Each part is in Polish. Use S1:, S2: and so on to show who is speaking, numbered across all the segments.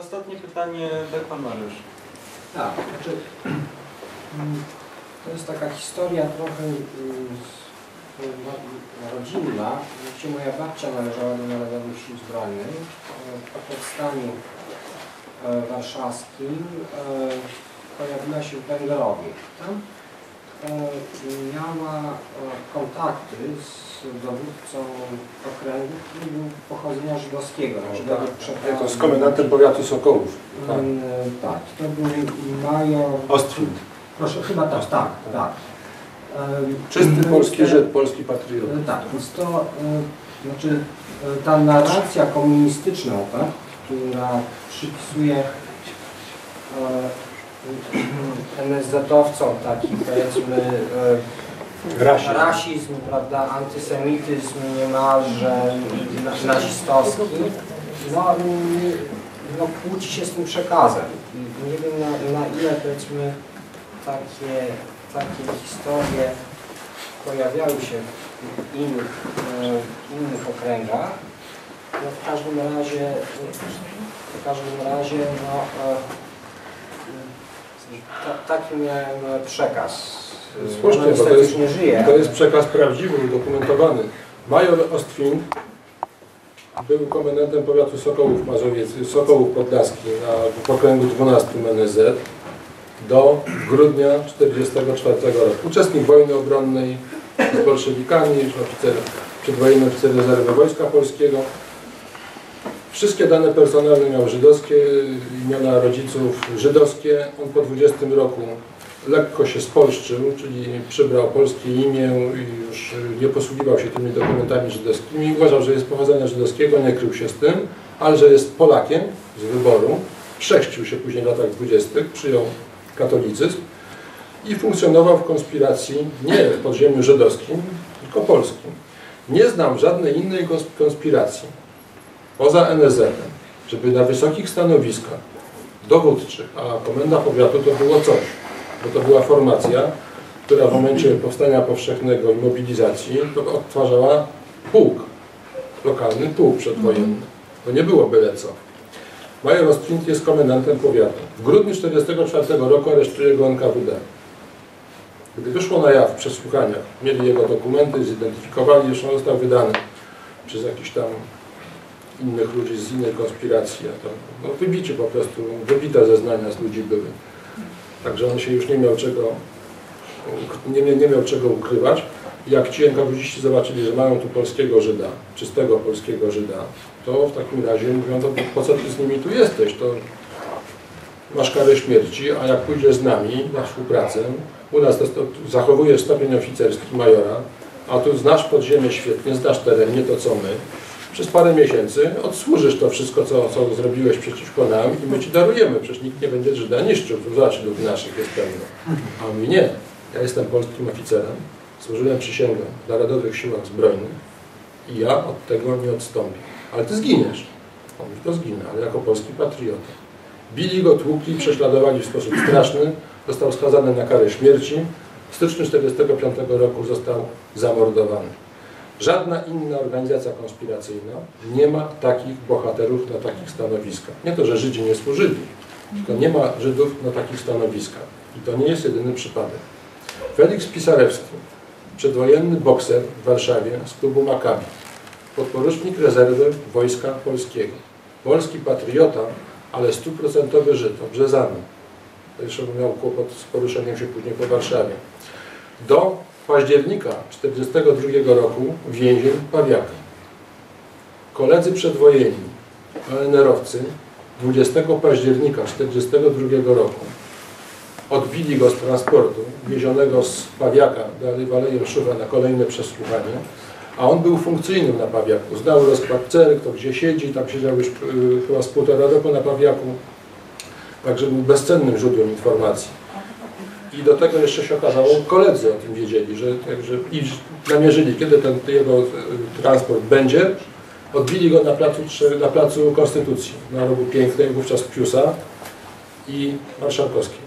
S1: Ostatnie pytanie, tak pan Mariusz.
S2: Tak, znaczy mm, to jest taka historia trochę mm, no, rodzinna, gdzie moja babcia należała do Narodowych Sił Zbrojnych. E, Po powstaniu e, warszawskim e, pojawiła się w Węgrowie. Tam miała e, kontakty z dowódcą okręgu, który był pochodzenia żydowskiego. Znaczy
S3: tak.
S2: przekazu-
S3: To z komendantem powiatu Sokołów. Tak.
S2: Mm, Tak, to był major...
S3: Ostrin.
S2: Proszę, chyba tak, tak, tak. Em,
S3: Czysty polski
S2: te-
S3: Żyd, polski patriot.
S2: e, Tak, więc to, e, znaczy e, ta narracja komunistyczna, tak, która przypisuje e, NSZ-owcom taki powiedzmy e,
S3: Rasizm.
S2: rasizm, prawda, antysemityzm niemalże na- nazistowski, no, no kłóci się z tym przekazem. I nie wiem na, na ile powiedzmy takie, takie historie pojawiały się w innych, e, innych okręgach. No w każdym razie, w każdym razie no, e, ta, taki miałem przekaz.
S3: Słusznie,
S2: Ona
S3: bo to jest-
S2: nie żyje.
S3: To jest przekaz prawdziwy, udokumentowany. Major Ostwin był komendantem powiatu Sokołów Mazowiec, Sokołów Podlaski na w okręgu 12 NSZ do grudnia 1944 roku. Uczestnik wojny obronnej z bolszewikami, oficer, przedwojenny oficer rezerwy Wojska Polskiego. Wszystkie dane personalne miał żydowskie, imiona rodziców żydowskie. On po 20 roku lekko się spolszczył, czyli przybrał polskie imię i już nie posługiwał się tymi dokumentami żydowskimi. Uważał, że jest pochodzenia żydowskiego, nie krył się z tym, ale że jest Polakiem z wyboru. Przechrzcił się później w latach 20., przyjął katolicyzm i funkcjonował w konspiracji nie w podziemiu żydowskim, tylko polskim. Nie znam żadnej innej kons- konspiracji poza NSZ-em, żeby na wysokich stanowiskach dowódczych, a komenda powiatu to było coś, bo to była formacja, która w momencie powstania powszechnego i mobilizacji to odtwarzała pułk, lokalny pułk przedwojenny. To nie było byle co. Major jest komendantem powiatu. W grudniu 1944 roku aresztuje go NKWD. Gdy wyszło na jaw w przesłuchaniach, mieli jego dokumenty, zidentyfikowali, już on został wydany przez jakiś tam innych ludzi z innej konspiracji. A to, no, wybici po prostu, wybite zeznania z ludzi były. Także on się już nie miał czego, nie, nie, nie miał czego ukrywać. Jak ci NKWDziści zobaczyli, że mają tu polskiego Żyda, czystego polskiego Żyda, to w takim razie mówią, to po co ty z nimi tu jesteś? To masz karę śmierci, a jak pójdziesz z nami na współpracę, u nas to, to zachowujesz stopień oficerski majora, a tu znasz podziemie świetnie, znasz teren, nie to co my. Przez parę miesięcy odsłużysz to wszystko, co, co zrobiłeś przeciwko nam i my ci darujemy. Przecież nikt nie będzie Żyda niszczył. Zobacz, ilu naszych jest pełno. A on mówi, nie, ja jestem polskim oficerem, złożyłem przysięgę w Narodowych Siłach Zbrojnych i ja od tego nie odstąpię. Ale ty zginiesz. On mówi, to zginę, ale jako polski patriota. Bili go, tłukli, prześladowali w sposób straszny. Został skazany na karę śmierci. W styczniu 1945 roku został zamordowany. Żadna inna organizacja konspiracyjna nie ma takich bohaterów na takich stanowiskach. Nie to, że Żydzi nie służyli, tylko nie ma Żydów na takich stanowiskach. I to nie jest jedyny przypadek. Felix Pisarewski, przedwojenny bokser w Warszawie z klubu Maccabi, podporucznik rezerwy Wojska Polskiego, polski patriota, ale stuprocentowy Żyd, obrzezany. Zresztą miał kłopot z poruszeniem się później po Warszawie. Do października 1942 roku więzień Pawiaka. Koledzy przedwojenni, ONR-owcy 20 października 1942 roku odbili go z transportu, wiezionego z Pawiaka do Alei Rzeszowa na kolejne przesłuchanie, a on był funkcyjnym na Pawiaku. Znał rozkład cel, kto gdzie siedzi, tam siedział już y, chyba z półtora roku na Pawiaku, także był bezcennym źródłem informacji. I do tego jeszcze się okazało, koledzy o tym wiedzieli, że, także, i namierzyli, kiedy ten jego y, transport będzie. Odbili go na placu, na placu Konstytucji, na rogu Pięknej, wówczas Piusa i Marszałkowskiej.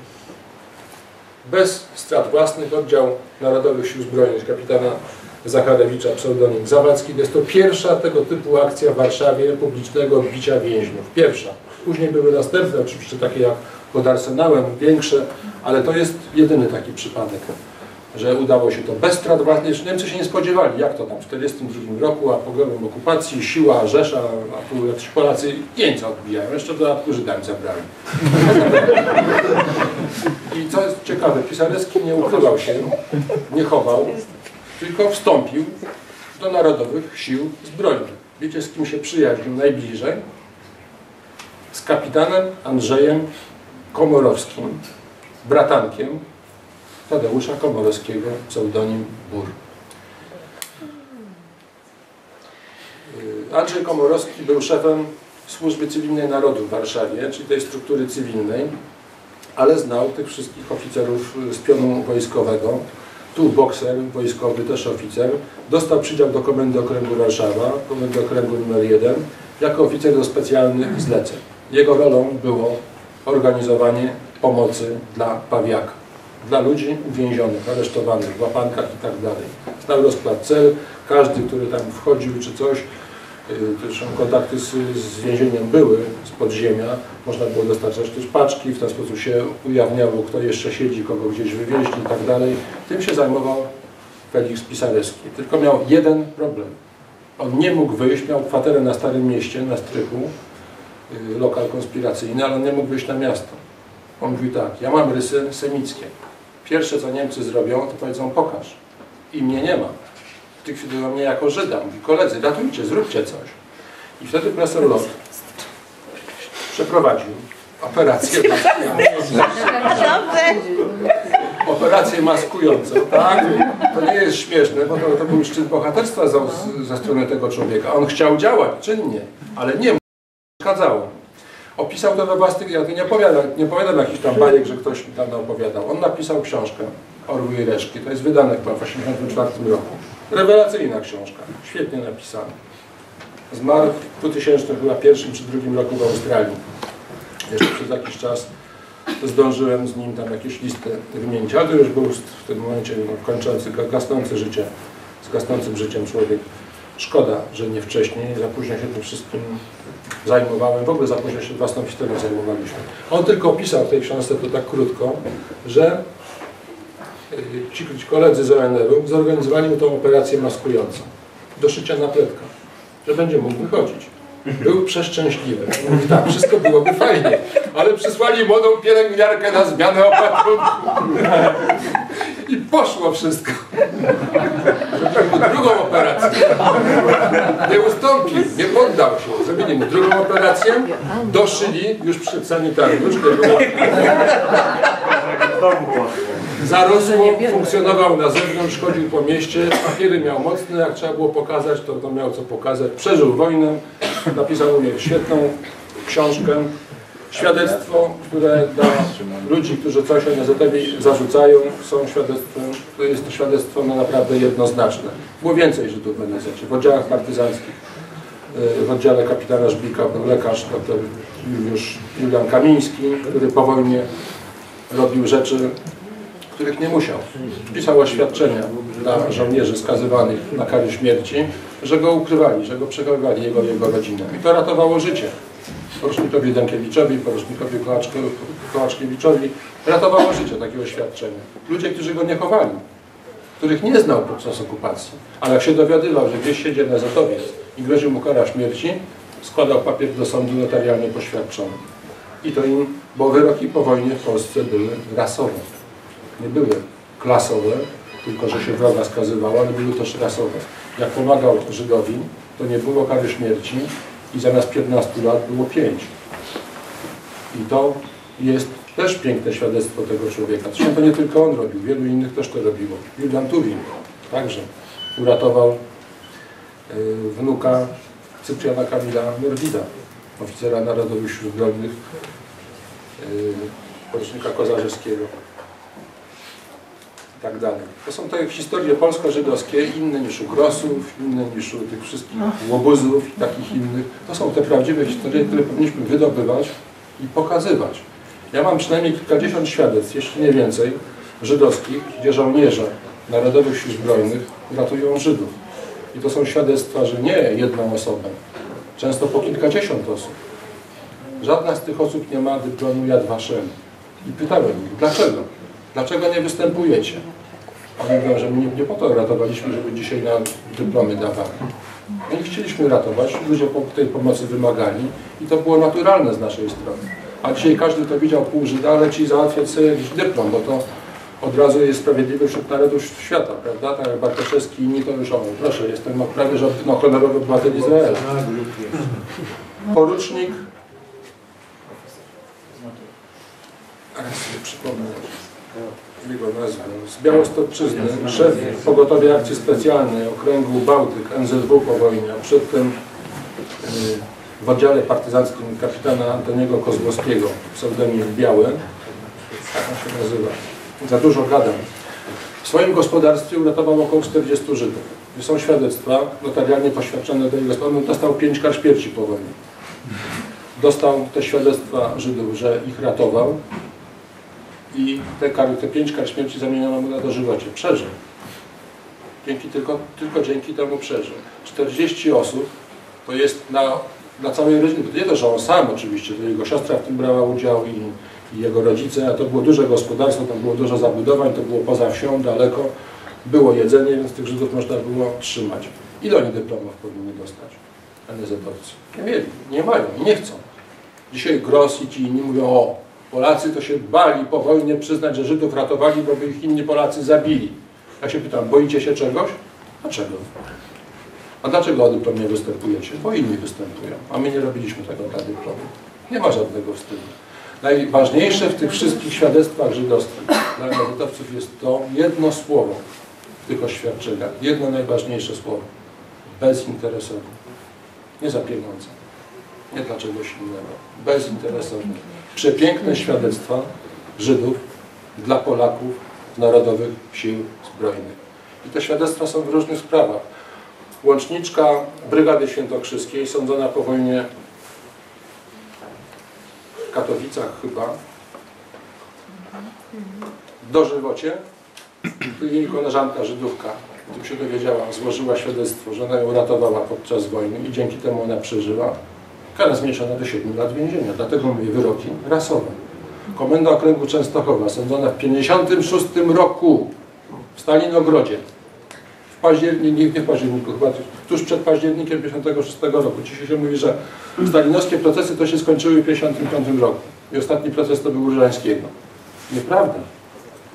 S3: Bez strat własnych oddział Narodowych Sił Zbrojnych kapitana Zacharewicza, pseudonim Zawadzki. Jest to pierwsza tego typu akcja w Warszawie publicznego odbicia więźniów. Pierwsza. Później były następne, oczywiście takie jak pod Arsenałem, większe, ale to jest jedyny taki przypadek, że udało się to bez strat własnych. Niemcy się nie spodziewali, jak to tam w 1942 roku, a po grobem okupacji, siła, Rzesza, a tu jacyś Polacy jeńca odbijają, jeszcze w dodatku Żydami zabrali. I co jest ciekawe, Pisarecki nie ukrywał się, nie chował, tylko wstąpił do Narodowych Sił Zbrojnych. Wiecie, z kim się przyjaźnił najbliżej? Z kapitanem Andrzejem Komorowskim, bratankiem Tadeusza Komorowskiego, pseudonim Bur. Andrzej Komorowski był szefem Służby Cywilnej Narodu w Warszawie, czyli tej struktury cywilnej, ale znał tych wszystkich oficerów z pionu wojskowego. Tu bokser wojskowy, też oficer. Dostał przydział do Komendy Okręgu Warszawa, Komendy Okręgu numer 1, jako oficer do specjalnych zleceń. Jego rolą było organizowanie pomocy dla Pawiaka, dla ludzi uwięzionych, aresztowanych, w łapankach i tak dalej. Znał rozkład cel, każdy, który tam wchodził czy coś, zresztą kontakty z, z więzieniem były z podziemia, można było dostarczać też paczki, w ten sposób się ujawniało, kto jeszcze siedzi, kogo gdzieś wywieźli i tak dalej. Tym się zajmował Felix Pisarecki. Tylko miał jeden problem. On nie mógł wyjść, miał kwaterę na Starym Mieście, na strychu, lokal konspiracyjny, ale on nie mógł wyjść na miasto. On mówi tak, ja mam rysy semickie. Pierwsze co Niemcy zrobią, to powiedzą pokaż. I mnie nie ma. Likwidują mnie jako Żyda. Mówi koledzy, ratujcie, zróbcie coś. I wtedy profesor Lot przeprowadził operację operację maskującą, tak? To nie jest śmieszne, bo to, to był szczyt bohaterstwa za, za stronę tego człowieka. On chciał działać czynnie, ale nie mu przeszkadzało. Opisał to we własnych, ja nie opowiadam, nie opowiadam jakichś tam bajek, że ktoś mi tam opowiadał. On napisał książkę Orły i Reszki, to jest wydane w 1984 roku. Rewelacyjna książka, świetnie napisana. Zmarł w 2001 czy drugim roku w Australii. Jeszcze przez jakiś czas zdążyłem z nim tam jakieś listy wymienić, ale to już był w tym momencie no, kończący, gasnący życie, z gasnącym życiem człowiek. Szkoda, że nie wcześniej, za późno się tym wszystkim zajmowałem, w ogóle za późno się własną historią zajmowaliśmy. On tylko opisał w tej książce to tak krótko, że y, ci, koledzy z ONR-u zorganizowali mu tą operację maskującą do szycia na pletka, że będzie mógł wychodzić. Był przeszczęśliwy. Mówi tak, wszystko byłoby fajnie, ale przysłali młodą pielęgniarkę na zmianę opatrunku. I poszło wszystko. Zrobili mu drugą operację. Nie ustąpił, nie poddał się. Zrobili mu drugą operację, doszyli już przy sanitariusz, który było zarosło, funkcjonował na zewnątrz, chodził po mieście, papiery miał mocne, jak trzeba było pokazać, to, to miał co pokazać. Przeżył wojnę, napisał mnie świetną książkę, świadectwo, które dla ludzi, którzy coś o NZT zarzucają, są świadectwem, to jest to świadectwo no, naprawdę jednoznaczne. Było więcej Żydów w NZT, w oddziałach partyzanckich, y, w oddziale kapitana Żbika był lekarz, dr Juliusz, Julian Kamiński, który po wojnie robił rzeczy, których nie musiał. Pisał oświadczenia dla żołnierzy skazywanych na kary śmierci, że go ukrywali, że go przechowywali jego jego rodzinę. I to ratowało życie. Porucznikowi Dękiewiczowi, porucznikowi Kołaczkiewiczowi ratowało życie takie oświadczenie. Ludzie, którzy go nie chowali, których nie znał podczas okupacji, ale jak się dowiadywał, że gdzieś siedzi nazatowiec i groził mu kara śmierci, składał papier do sądu notarialnie poświadczony. I to im, bo wyroki po wojnie w Polsce były rasowe. Nie były klasowe, tylko że się wroga skazywała, ale były też rasowe. Jak pomagał Żydowi, to nie było kary śmierci i zamiast 15 lat było 5. I to jest też piękne świadectwo tego człowieka. Zresztą to nie tylko on robił, wielu innych też to robiło. Julian Tuwim także uratował y, wnuka Cypriana Kamila Norwida, oficera Narodowych Sił Zbrojnych, y, Kozarzewskiego tak dalej. To są te historie polsko-żydowskie, inne niż u Grosów, inne niż u tych wszystkich łobuzów i takich innych. To są te prawdziwe historie, które powinniśmy wydobywać i pokazywać. Ja mam przynajmniej kilkadziesiąt świadectw, jeśli nie więcej, żydowskich, gdzie żołnierze Narodowych Sił Zbrojnych ratują Żydów. I to są świadectwa, że nie jedną osobę, często po kilkadziesiąt osób. Żadna z tych osób nie ma dyplomu Yad Vashem. I pytałem ich, dlaczego? Dlaczego nie występujecie? Oni mówią, że my nie, nie po to ratowaliśmy, żeby dzisiaj nam dyplomy dawali. My nie chcieliśmy ratować, ludzie tej pomocy wymagali i to było naturalne z naszej strony. A dzisiaj każdy, kto widział pół Żyda, leci załatwiać sobie jakiś dyplom, bo to od razu jest sprawiedliwy wśród narodów świata, prawda? Tak jak Bartoszewski i inni to już, o, proszę, jestem no, prawie że no, honorowy obywatel Izraela. Porucznik, teraz sobie przypomnę z Białostoczyzny, szef pogotowia akcji specjalnej okręgu Bałtyk, NZW po wojnie, a przedtem y, w oddziale partyzanckim kapitana Antoniego Kozłowskiego, pseudonim Biały, tak on się nazywa. Za dużo gadam. W swoim gospodarstwie uratował około 40 Żydów. Są świadectwa notarialnie poświadczone do jego strony. Dostał pięć kar śmierci po wojnie. Dostał te świadectwa Żydów, że ich ratował i te kary, te pięć kar śmierci zamieniono mu na dożywocie. Przeżył. Dzięki tylko, tylko dzięki temu przeżył. 40 osób to jest na, na całej rodzinie. To nie to, że on sam oczywiście, to jego siostra w tym brała udział i, i jego rodzice, a to było duże gospodarstwo, tam było dużo zabudowań, to było poza wsią, daleko. Było jedzenie, więc tych Żydów można było trzymać. Ile oni dyplomów powinni dostać? NZ-owcy. Nie mieli, nie mają nie chcą. Dzisiaj Gross i ci inni mówią, o, Polacy to się bali po wojnie przyznać, że Żydów ratowali, bo by ich inni Polacy zabili. Ja się pytam, boicie się czegoś? Dlaczego? A dlaczego o dyplom nie występujecie? Bo inni występują, a my nie robiliśmy tego dla dyplomu. Nie ma żadnego wstydu. Najważniejsze w tych wszystkich świadectwach żydowskich dla nazewców jest to jedno słowo w tych oświadczeniach. Jedno najważniejsze słowo. Bezinteresowne. Nie za pieniądze. Nie dla czegoś innego. Bezinteresowne. Przepiękne świadectwa Żydów dla Polaków Narodowych Sił Zbrojnych. I te świadectwa są w różnych sprawach. Łączniczka Brygady Świętokrzyskiej, sądzona po wojnie w Katowicach chyba, dożywocie, jej koleżanka Żydówka, o tym się dowiedziała, złożyła świadectwo, że ona ją ratowała podczas wojny i dzięki temu ona przeżyła. Kara zmniejszona do 7 lat więzienia, dlatego mówię wyroki rasowe. Komenda Okręgu Częstochowa, sądzona w 1956 roku w Stalinogrodzie, w październiku, nie, w październiku, chyba tuż przed październikiem 1956 roku. Dzisiaj się mówi, że stalinowskie procesy to się skończyły w 1955 roku i ostatni proces to był Różańskiego. Nieprawda.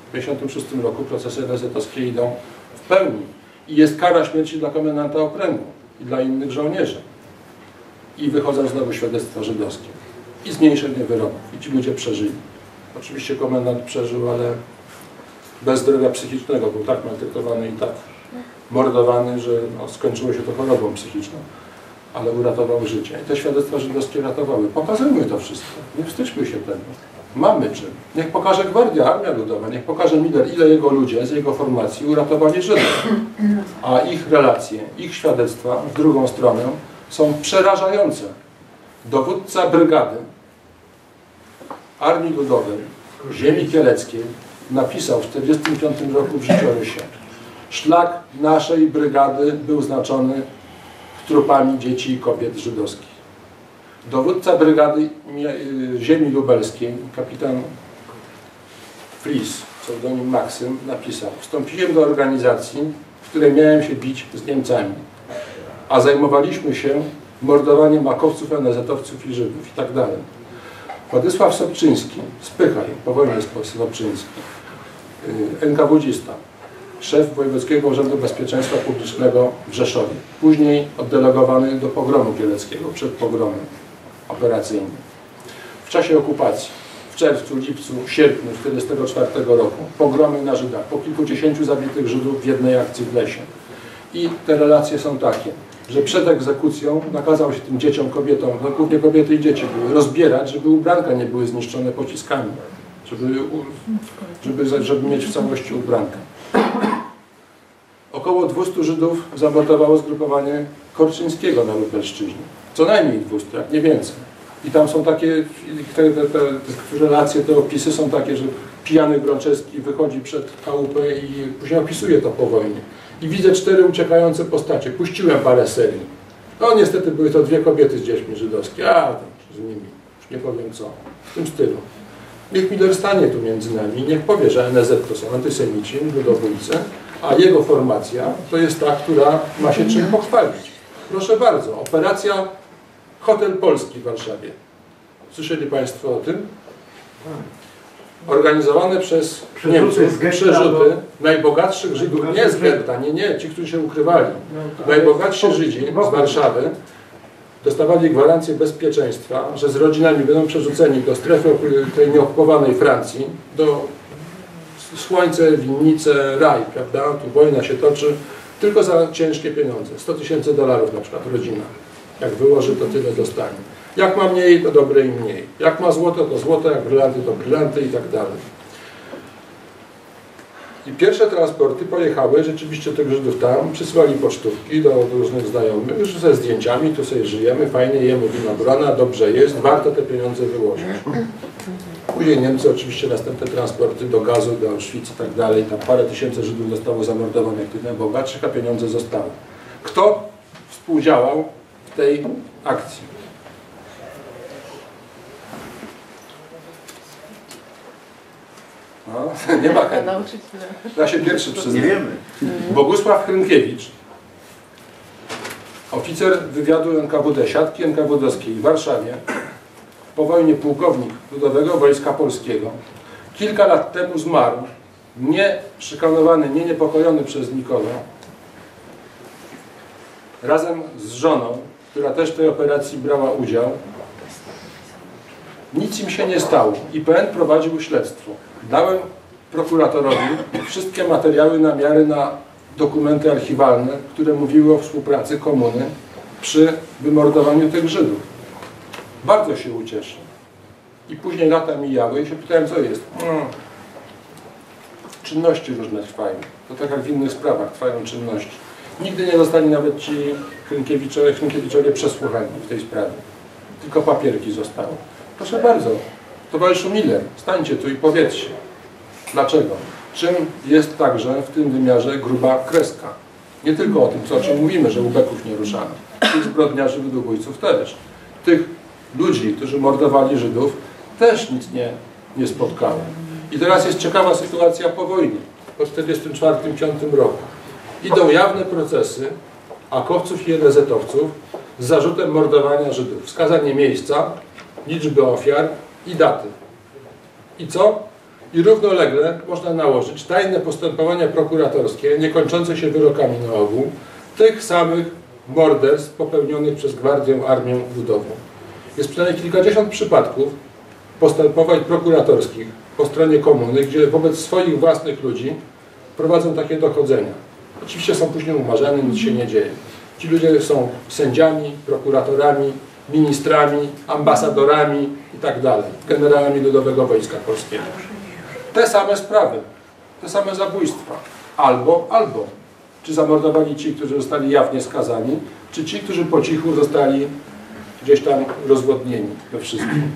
S3: W 1956 roku procesy NZ-owskie idą w pełni i jest kara śmierci dla komendanta okręgu i dla innych żołnierzy. I wychodzą znowu świadectwa żydowskie i zmniejszenie wyroków i ci ludzie przeżyli. Oczywiście komendant przeżył, ale bez zdrowia psychicznego, był tak maltretowany i tak mordowany, że no, skończyło się to chorobą psychiczną, ale uratował życie. I te świadectwa żydowskie ratowały. Pokazujmy to wszystko, nie wstydźmy się tego. Mamy czym. Niech pokaże Gwardia, Armia Ludowa, niech pokaże Miller, ile jego ludzie z jego formacji uratowali Żydów. A ich relacje, ich świadectwa w drugą stronę są przerażające. Dowódca brygady Armii Ludowej Ziemi Kieleckiej napisał w 1945 roku w życiorysie Szlak naszej brygady był znaczony trupami dzieci i kobiet żydowskich. Dowódca brygady y, ziemi lubelskiej, kapitan Fries, pseudonim Maksym, napisał Wstąpiłem do organizacji, w której miałem się bić z Niemcami, a zajmowaliśmy się mordowaniem makowców, NZ-owców i Żydów i tak dalej. Władysław Sobczyński, spychaj, po wojnie Sobczyński, y, NKWDzista, szef Wojewódzkiego Urzędu Bezpieczeństwa Publicznego w Rzeszowie. Później oddelegowany do pogromu kieleckiego, przed pogromem operacyjnym. W czasie okupacji, w czerwcu, lipcu, sierpniu 1944 roku, pogromy na Żydach, po kilkudziesięciu zabitych Żydów w jednej akcji w lesie. I te relacje są takie, że przed egzekucją nakazał się tym dzieciom, kobietom, no głównie kobiety i dzieci były, rozbierać, żeby ubranka nie były zniszczone pociskami, żeby, żeby, żeby mieć w całości ubranka. Około 200 Żydów zamordowało zgrupowanie Korczyńskiego na Lubelszczyźnie. Co najmniej 200, jak nie więcej. I tam są takie, te, te, te, relacje, te opisy są takie, że pijany Grączewski wychodzi przed chałupę i później opisuje to po wojnie. I widzę cztery uciekające postacie. Puściłem parę serii. No niestety były to dwie kobiety z dziećmi żydowskie, a tam z nimi już nie powiem co, w tym stylu. Niech Miller stanie tu między nami, niech powie, że NZ to są antysemici, ludobójcy, a jego formacja to jest ta, która ma się czym pochwalić. Proszę bardzo, operacja Hotel Polski w Warszawie. Słyszeli Państwo o tym? Organizowane przez
S4: Przerzuty
S3: Niemców przerzuty najbogatszych Żydów, nie z getta, nie, nie, ci, którzy się ukrywali. Najbogatsi Żydzi z Warszawy dostawali gwarancję bezpieczeństwa, że z rodzinami będą przerzuceni do strefy tej nieokupowanej Francji, do słońce, winnice, raj, prawda? Tu wojna się toczy, tylko za ciężkie pieniądze. 100 tysięcy dolarów na przykład rodzina. Jak wyłoży, to tyle dostanie. Jak ma mniej, to dobre i mniej. Jak ma złoto, to złoto, jak brylanty, to brylanty i tak dalej. I pierwsze transporty pojechały rzeczywiście tych Żydów tam, przysłali pocztówki do różnych znajomych, już ze zdjęciami, tu sobie żyjemy, fajnie jemy winogrona, dobrze jest, warto te pieniądze wyłożyć. Później Niemcy oczywiście następne transporty do gazu, do Auschwitz i tak dalej, tam parę tysięcy Żydów zostało zamordowanych, tych najbogatszych, a pieniądze zostały. Kto współdziałał w tej akcji? No, nie ma chętnych.
S5: Nauczyciele.
S3: Ja się pierwszy
S4: Nie
S3: przyznam.
S4: wiemy.
S3: Bogusław Hrynkiewicz, oficer wywiadu NKWD, siatki NKWD-skiej w Warszawie, po wojnie pułkownik Ludowego Wojska Polskiego. Kilka lat temu zmarł, nie szykanowany, nie niepokojony przez nikogo, razem z żoną, która też w tej operacji brała udział. Nic im się nie stało. IPN prowadził śledztwo. Dałem prokuratorowi wszystkie materiały na miarę na dokumenty archiwalne, które mówiły o współpracy komuny przy wymordowaniu tych Żydów. Bardzo się ucieszył. I później lata mijały i się pytałem, co jest. No, czynności różne trwają. To tak jak w innych sprawach trwają czynności. Nigdy nie zostali nawet ci Hrynkiewiczowie, Hrynkiewiczowie przesłuchani w tej sprawie. Tylko papierki zostały. Proszę bardzo, towarzyszu Miller, stańcie tu i powiedzcie. Dlaczego? Czym jest także w tym wymiarze gruba kreska? Nie tylko o tym, co, o czym mówimy, że ubeków nie ruszano. Tych zbrodniarzy, ludobójców też. Tych ludzi, którzy mordowali Żydów, też nic nie, nie spotkało. I teraz jest ciekawa sytuacja po wojnie, po 1944-1945 roku. Idą jawne procesy akowców i NZ-owców z zarzutem mordowania Żydów. Wskazanie miejsca, liczby ofiar i daty. I co? I równolegle można nałożyć tajne postępowania prokuratorskie, niekończące się wyrokami na ogół, tych samych morderstw popełnionych przez Gwardię Armię Ludową. Jest przynajmniej kilkadziesiąt przypadków postępowań prokuratorskich po stronie komuny, gdzie wobec swoich własnych ludzi prowadzą takie dochodzenia. Oczywiście są później umarzane, nic się nie dzieje. Ci ludzie są sędziami, prokuratorami, ministrami, ambasadorami i tak generałami Ludowego Wojska Polskiego. Te same sprawy, te same zabójstwa. Albo, albo. Czy zamordowali ci, którzy zostali jawnie skazani, czy ci, którzy po cichu zostali gdzieś tam rozwodnieni we wszystkim.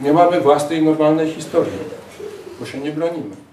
S3: Nie mamy własnej, normalnej historii, bo się nie bronimy.